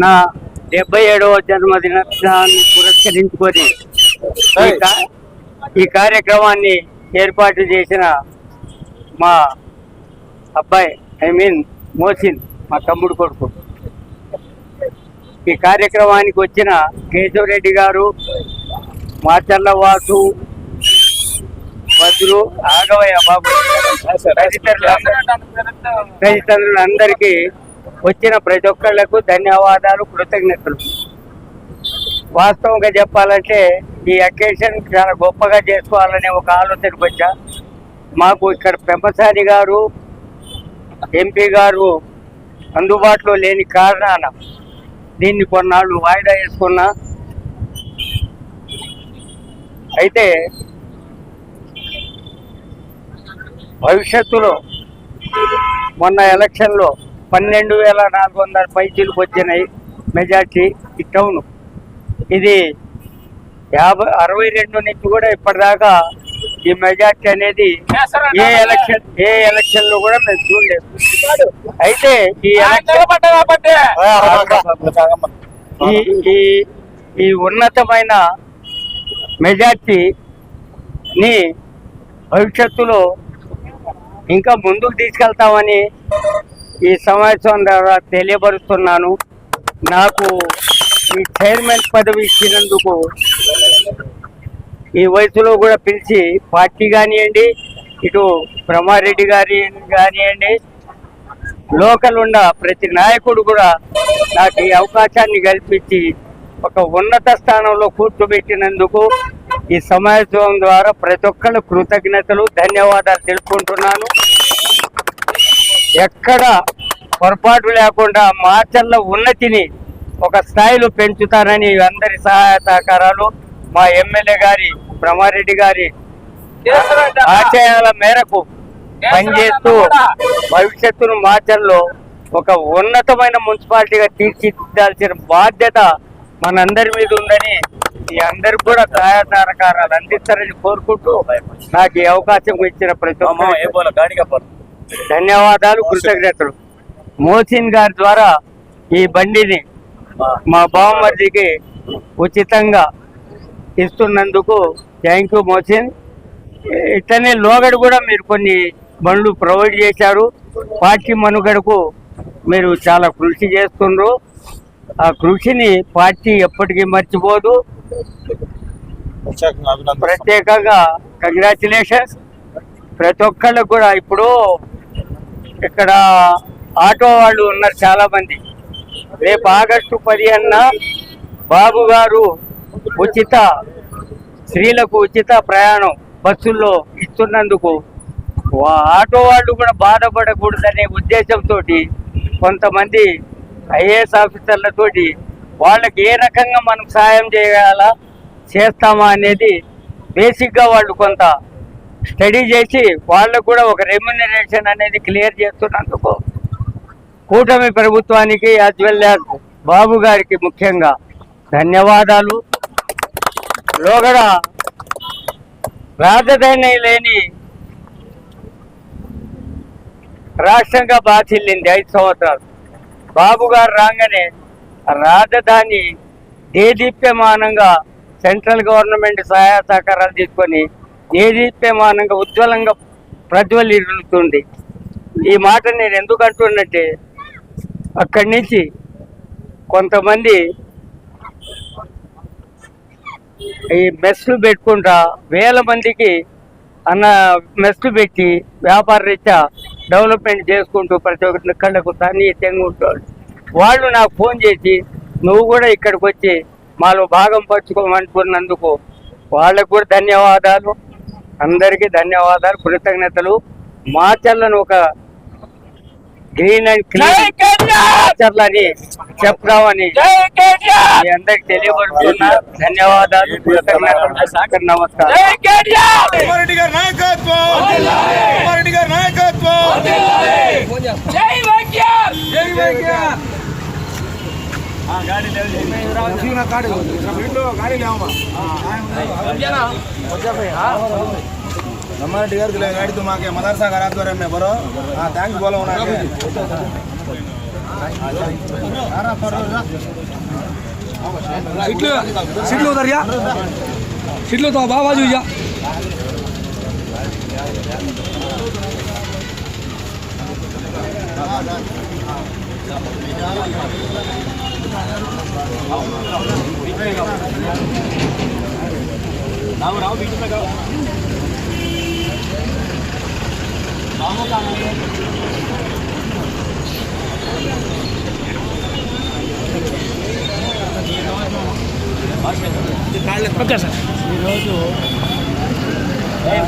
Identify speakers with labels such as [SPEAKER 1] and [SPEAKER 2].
[SPEAKER 1] నా డెబ్బై ఏడవ జన్మదినాన్ని పురస్కరించుకొని ఈ కార్యక్రమాన్ని ఏర్పాటు చేసిన మా అబ్బాయి ఐ మీన్ మోసిన్ మా తమ్ముడు కొడుకు. ఈ కార్యక్రమానికి వచ్చిన కేశవరెడ్డి గారు మాచర్ల వాసు భద్రు ఆగవయ్య బాబు తదితరులందరికీ వచ్చిన ప్రతి ఒక్కళ్ళకు ధన్యవాదాలు కృతజ్ఞతలు. వాస్తవంగా చెప్పాలంటే ఈ అకేషన్ చాలా గొప్పగా చేసుకోవాలనే ఒక ఆలోచనకు వచ్చా. మాకు ఇక్కడ పెంపసాని గారు ఎంపీ గారు అందుబాటులో లేని కారణాన దీన్ని కొన్నాళ్ళు వాయిదా వేసుకున్నా. అయితే భవిష్యత్తులో మొన్న ఎలక్షన్లో పన్నెండు వేల నాలుగు వందల పైచీలకు వచ్చినాయి మెజార్టీ ఈ టౌన్. ఇది యాభై అరవై రెండు నుంచి కూడా ఇప్పటిదాకా ఈ మెజార్టీ అనేది ఏ ఎలక్షన్ ఏ ఎలక్షన్లో కూడా మేము చూడలేదు. అయితే ఈ ఈ ఈ ఈ ఉన్నతమైన మెజార్టీని భవిష్యత్తులో ఇంకా ముందుకు తీసుకెళ్తామని ఈ సమావేశం ద్వారా తెలియపరుస్తున్నాను. నాకు ఈ చైర్మన్ పదవి ఇచ్చినందుకు ఈ వయసులో కూడా పిలిచి పార్టీ కానివ్వండి ఇటు బ్రహ్మారెడ్డి గారి కానివ్వండి లోకల్ ఉన్న ప్రతి నాయకుడు కూడా నాకు ఈ అవకాశాన్ని కల్పించి ఒక ఉన్నత స్థానంలో కూర్చోబెట్టినందుకు ఈ సమావేశం ద్వారా ప్రతి ఒక్కరు కృతజ్ఞతలు ధన్యవాదాలు తెలుపుకుంటున్నాను. ఎక్కడ పొరపాటు లేకుండా మార్చల్ల ఉన్నతిని ఒక స్థాయిలో పెంచుతారని అందరి సహాయ సహకారాలు మా ఎమ్మెల్యే గారి బ్రహ్మారెడ్డి గారి ఆశయాల మేరకు పనిచేస్తూ భవిష్యత్తును మార్చల్లో ఒక ఉన్నతమైన మున్సిపాలిటీగా తీర్చిదిద్దాల్సిన బాధ్యత మనందరి మీద ఉందని ఈ అందరికి కూడా సహాయ సహకారాలు అందిస్తారని కోరుకుంటూ నాకు ఈ అవకాశం ఇచ్చిన ప్రతి పడుతుంది ధన్యవాదాలు కృతజ్ఞతలు. మోసిన్ గారి ద్వారా ఈ బండిని మా బావమర్దికి ఉచితంగా ఇస్తున్నందుకు థ్యాంక్ యూ మోసిన్. ఇట్లనే లోగడ కూడా మీరు కొన్ని బండ్లు ప్రొవైడ్ చేశారు. పార్టీ మనుగడకు మీరు చాలా కృషి చేస్తుండ్రు. ఆ కృషిని పార్టీ ఎప్పటికీ మర్చిపోదు. ప్రత్యేకంగా కంగ్రాచులేషన్స్ ప్రతి ఒక్కళ్ళకు కూడా ఇప్పుడు ఇక్కడ ఆటో వాళ్ళు ఉన్నారు చాలా మంది రేపు ఆగస్టు పదిహేనున బాబు గారు ఉచిత స్త్రీలకు ఉచిత ప్రయాణం బస్సుల్లో ఇస్తున్నందుకు ఆటో వాళ్ళు కూడా బాధపడకూడదనే ఉద్దేశంతో కొంతమంది ఐఏఎస్ ఆఫీసర్లతోటి వాళ్ళకి ఏ రకంగా మనం సాయం చేయాలా చేస్తామా అనేది బేసిక్గా వాళ్ళు కొంత స్టడీ చేసి వాళ్ళకు కూడా ఒక రెమ్యునరేషన్ అనేది క్లియర్ చేస్తున్నందుకు కూటమి ప్రభుత్వానికి యాజ్ వెల్ యాజ్ బాబు గారికి ముఖ్యంగా ధన్యవాదాలు. లోగడ రాజధాని లేని రాష్ట్రంగా బాధిల్లింది ఐదు సంవత్సరాలు. బాబు గారు రాగానే రాజధాని దేదీప్యమానంగా సెంట్రల్ గవర్నమెంట్ సహాయ సహకారాలు తీసుకొని దేదీప్యమానంగా ఉజ్వలంగా ప్రజ్వలిల్లుతుంది ఈ మాట నేను ఎందుకు అంటున్నట్టే అక్కడి నుంచి కొంతమంది ఈ మెస్లు పెట్టుకుంటా వేల మందికి అన్న మెస్లు పెట్టి వ్యాపార రీత్యా డెవలప్మెంట్ చేసుకుంటూ ప్రతి ఒక్కరి కళ్ళకు తన్ని తెంగుంటాడు వాళ్ళు నాకు ఫోన్ చేసి నువ్వు కూడా ఇక్కడికి వచ్చి మాలో భాగం పంచుకోమనుకున్నందుకు వాళ్ళకు కూడా ధన్యవాదాలు. అందరికీ ధన్యవాదాలు కృతజ్ఞతలు. మాచర్లను ఒక గ్రీన్ అండ్ క్లీన్ మాచర్లని చెప్తామని మీ అందరికి తెలియబడుతున్నా ధన్యవాదాలు కృతజ్ఞతలు. నమస్కారం.
[SPEAKER 2] ನಮ್ಮ
[SPEAKER 3] ಟಿಗರ್ಗಿಲ್ಲ ಗಾಡಿ
[SPEAKER 2] ತುಮಾಕೆ ಮದರ್ಸಾ ಗರಾದ್ವರೆ ಮೇ ಬರೋ ಹಾಂ ಥ್ಯಾಂಕ್ಸ್ ಬೋಲ ಉನಾಗೆ सीट लो सीट लो उधर या सीट लो तो
[SPEAKER 4] अब आवाज़ हुई या Thank you. రావు రావు వీటి రాము ఓకే సార్.
[SPEAKER 5] ఈరోజు